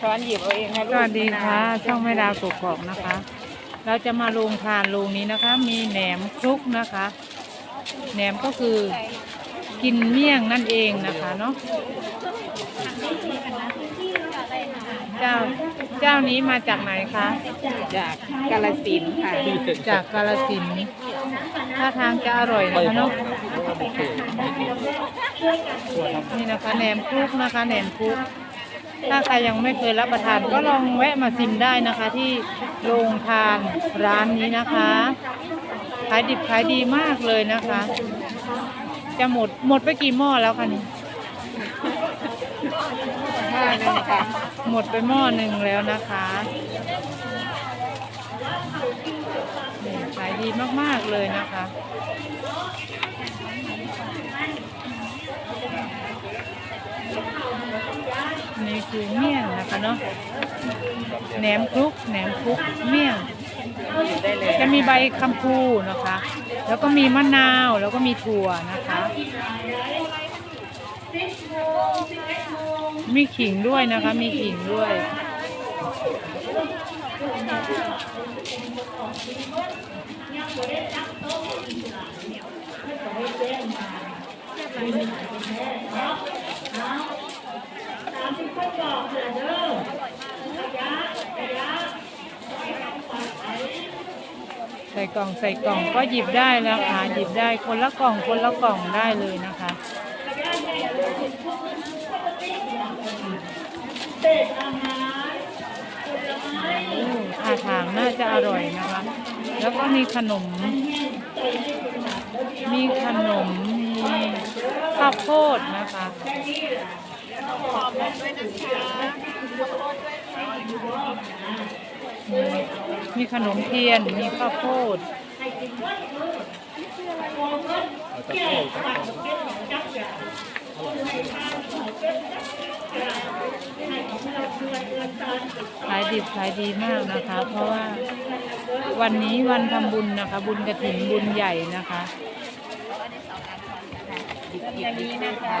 ช้อนหยิบเอาเองนะสลูกวัสดีค่ะ ช่องแม่ดาวกกอกนะคะ เราจะมาลงทานลงนี้นะคะ มีแหนมคลุกนะคะแหนมก็คือกินเมี่ยงนั่นเองนะคะเนาะเจ้าเจ้านี้มาจากไหนคะ จากกาลสินธุ์ค่ะ จากกาลสินธุ์ท่าทางจะอร่อยนะคะเนาะนี่นะคะแหนมคลุกนะคะแหนมคลุก ถ้าใครยังไม่เคยรับประทานก็ลองแวะมาชิมได้นะคะ ที่โรงทานร้านนี้นะคะขายดิบขายดีมากเลยนะคะ จะหมดหมดไปกี่หม้อแล้วคะนี่ห้านึงค่ะหมดไปหม้อหนึ่งแล้วนะคะขายดีมากๆเลยนะคะ นี่คือเมี่ยงนะคะเนาะแหนมคลุกแหนมคลุกเมี่ยงจะมีใบคำพูนะคะ แล้วก็มีมะนาวแล้วก็มีถั่วนะคะ มีขิงด้วยนะคะ มีขิงด้วย ใส่กล่องใส่กล่องก็หยิบได้แล้วค่ะหยิบได้คนละกล่องคนละกล่องได้เลยนะคะโอ้ท่าทางน่าจะอร่อยนะคะ แล้วก็มีขนม มีขนม มีข้าวโพดนะคะ มีขนมเทียน มีข้าวโพดขายดิบขายดีมากนะคะ เพราะว่าวันนี้วันทำบุญนะคะ บุญกระถินบุญใหญ่นะคะอย่างนี้นะคะ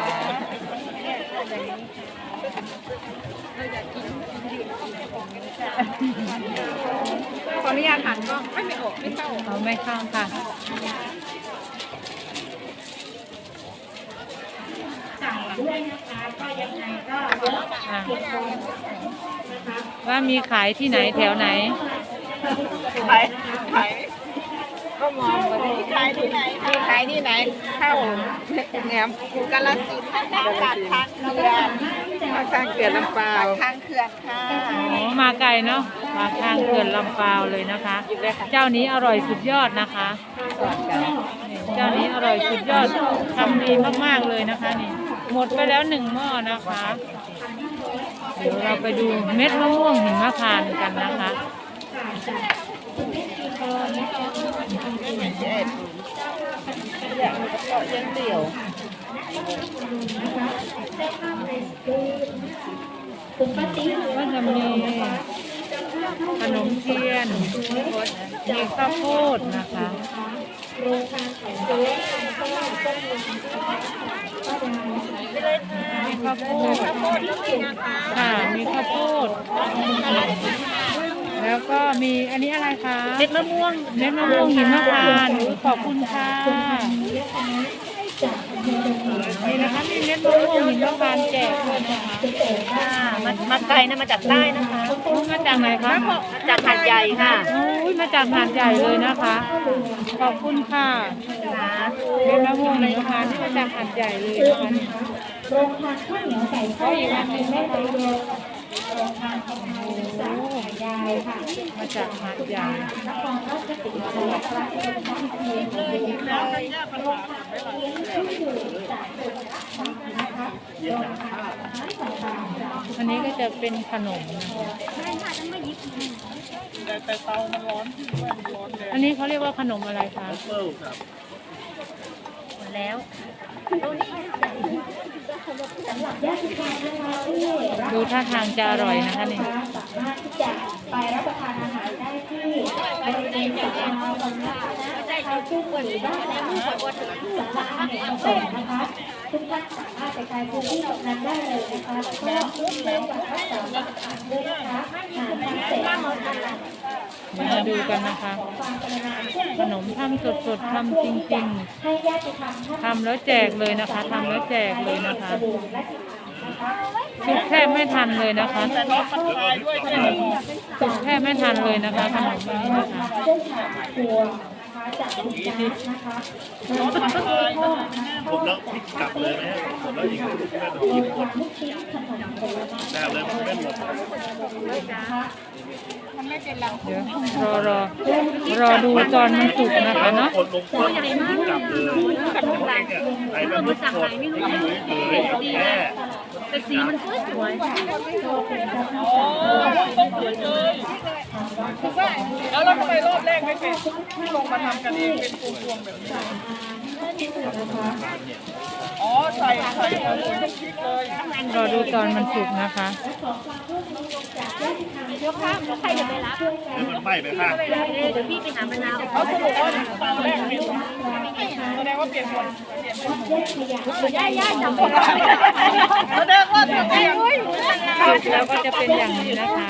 ขออนุญาตหันกล้องไม่ไม่ออกไม่เข้าเอาไม่เข้าค่ะอะว่ามีขายที่ไหนแถวไหน ขายขายก็มองไปเลยขายที่ไหนมีขายที่ไหนเข้าแหนมกาลสินธุ์นะคะปากทางเขื่อ นปากทางเขื่อนลำปาวทางเขื่อนค่ะอ๋อมาไกลเนาะมาทางเขื่อนลำปาวเลยนะคะ เจ้านี้อร่อยสุดยอดนะคะนี่เจ้านี้อร่อยสุดยอดทำดีมากๆเลยนะคะนี่ หมดไปแล้วหนึ่งหม้อนะคะ เดี๋ยวเราไปดูเม็ดมะม่วงหิมพานต์กันนะคะยังเดี่ยว ก็จะมีขนมเทียน มีข้าวโพดนะคะมีข้าวโพดค่ะมีข้าวโพด แล้วก็มีอันนี้อะไรคะ เม็ดมะม่วง เม็ดมะม่วงหิมพานต์อุ๊ยขอบคุณค่ะ นี่นะคะมีเม็ดมะม่วงหิมพานต์แจกด้วยนะคะค่ะมามาไกลนะมาจากใต้นะคะมาจากไหนคะจากหาดใหญ่ค่ะโอ้ยมาจากหาดใหญ่เลยนะคะ ขอบคุณค่ะเม็ดมะม่วงหิมพานต์ที่มาจากหาดใหญ่เลยนะคะโรงทานข้าวเหนียวไก่ทอดอีกอันหนึ่งแม่นะคะตะโยนโรงทานข้าวเหนียวสาขยายค่ะ มาจากหาดใหญ่นครราชสีมาจังหวัดตราดเป็นท่านเองเลยนะคะโรงทานเลี้ยงชื่ออยู่จากจังหวัดตราดนะคะโรงทานอาหารต่างๆอันนี้ก็จะเป็นขนมนะคะอันนี้เขาเรียกว่าขนมอะไรคะแล้วสำหรับญาติทานนะคะที่รับดูท่าทางจะอร่อยนะคะนี่ สามารถที่จะไปรับประทานอาหารได้ที่บริเวณศาลาของเรานะ คะซึ่งอยู่ด้านหลังศาลาอเนกประสงค์นะคะทุกท่านสามารถไปใช้พื้นที่ตรงนั้นได้เลยนะคะแล้วก็ร่วมกับรักษาความสะอาดด้วยนะคะหาทางเดี๋ยวมาดูกันนะคะขนมทำสดๆทำจริงๆทำแล้วแจกเลยนะคะทำแล้วแจกเลยนะคะสะดแคะสุกแทบไม่ทันเลยนะคะแต่น้องมันตายด้วยใช่ไหมสุกแทบไม่ทันเลยนะคะขนมนี้นะคะ เส้นผ่านครัวนะคะจากคุณยายนะคะน้องชายพ่อนะคะผมแล้วพลิกกลับเลยไหมฮะผมแล้วยิงลูกแม่โดนยิงหมดลูกชิ้นขนมผลไม้แน่เลยมันแม่นหมดนะคะมันไม่เป็นรังเดี๋ยวรอรอรอดูตอนมันสุกนะคะเนาะคนลงคนพลิกกลับเลยเนี่ยไอ้แบบลูกคนยิงเลยเลยแค่ แต่สีมันสวยสวยแล้วเราทำไมรอบแรกไม่เป็นลงมาทำกันเองเป็นพวงๆแบบนี้อ๋อใส่ใส่น้ำพริกเลยรอดูตอนมันสุกนะคะ ขอความร่วมมือจามยกข้ามใครจะไปรับช่วยกันแล้วมันไหม้ไปข้างเดี๋ยวพี่ไปหามะนาวเขาสรุปว่าตอนแรกเป็นแสดงว่าเปลี่ยนคนเปลี่ยนคนแยกขยะย่าย่าจำแสดงว่าตัวเองสุกแล้วก็จะเป็นอย่างนี้นะคะ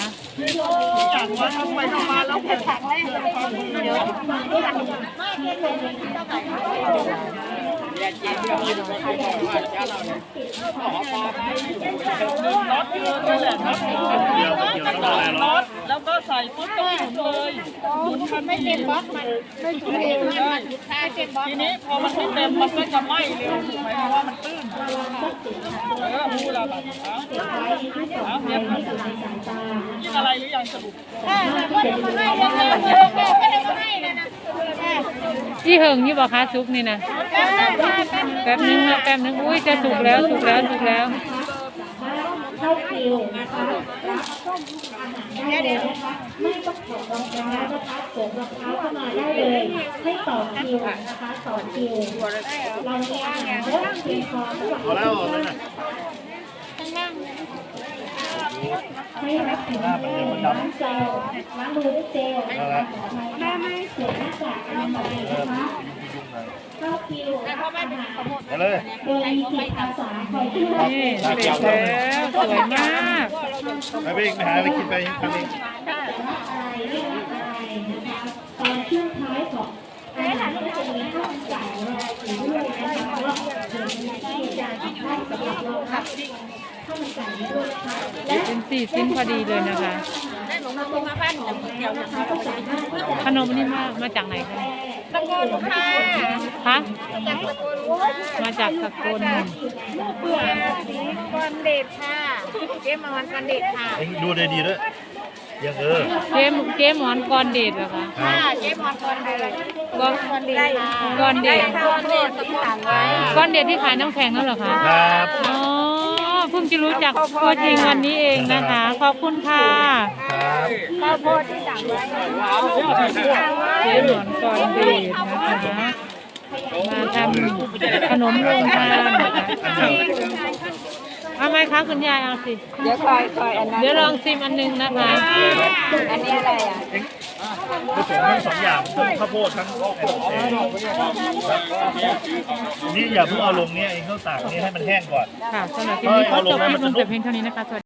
จากว่าทำไปทำมาแล้วเป็นถังแรกเดี๋ยว เดียวต้องอะไรหรรอถแล้วก็ใส่ปุ๊บก็หมุนเลยหมุนมันไม่เต็มบล็อกมันไม่ถูกเองได้ทีนี้พอมันไม่เต็มมันก็จะไหม้เร็วถูกไหมเพราะว่ามันตื้นเออพูดละแบบเอาเตรียมกินอะไรหรือยังสรุปที่เหิงนี่บอกคะสุกนี่นะ ป๊บนึงนะแป๊บนึงอุ้ยจะสุกแล้วสุกแล้วสุกแล้วเข้าคิวนะคะรับส้มอาหารได้เลยนะคะไม่ต้องถอดรองเท้านะคะสวมรองเท้าเข้ามาได้เลยให้ต่อคิวนะคะต่อคิวเรามีอาหารเยอะเพียงพอสำหรับพอแล้วเลยนะให้รับถึงล้างเจลล้างมือด้วยเจลแม่ไม่สวมหน้ากากอนามัยนะคะ เข้าคิวอาหารมาเลยโดยมีจิตอาสาคอยช่วยนี่เสร็จแล้วสวยมากไปไปไปหาอะไรกินไปทำเองตอนช่วงท้ายของอาหารก็จะมีข้าวมันไก่รออยู่ด้วยนะคะว่าเที่จานให้สำหรับเราค่ะข้าวไก่ด้วยนะคะและเป็นสี่ชิ้นพอดีเลยนะคะ มาตรงมาบ้านของเดียวนะคะก็สามารถที่จะขนมนี่มามาจากไหนคะตะโกนค่ะคะจากตะโกนมาจากสกลเบื่อก่อนเดทค่ะเจ๊มาวันก่อนเดทค่ะเองดูได้ดีด้วยยังเออเจ๊เจ๊หมอนกรเดชเหรอคะค่ะเจ๊มาก่อนเดทก็ก่อนเดทค่ะกรเดชก่อนเดทที่สั่งไว้กรเดชที่ขายน้ำแข็งนั่นเหรอคะครับอ๋อเพิ่งจะรู้จักตัวจริงวันนี้เองนะคะ ขอบคุณค่ะครับ ข้าวโพดที่สั่งไว้เจ๊หมอนกรเดชนะคะ มาทำขนมโรงทานนะคะเอาไหมคะคุณยายเอาสิ เดี๋ยวคอยคอยอันนั้นเดี๋ยวลองซิมอันหนึงนะคะ อันนี้อะไรอะผสมทั้งสองอย่างทั้งข้าวโพดทั้งไอ้ลูกเองนี่อย่าเพิ่งเอาลงเนี่ยเองต้องตากนี่ให้มันแห้งก่อน ค่ะสำหรับคลิปนี้ขอจบคลิปลงแต่เพียงเท่านี้นะคะสวัสดี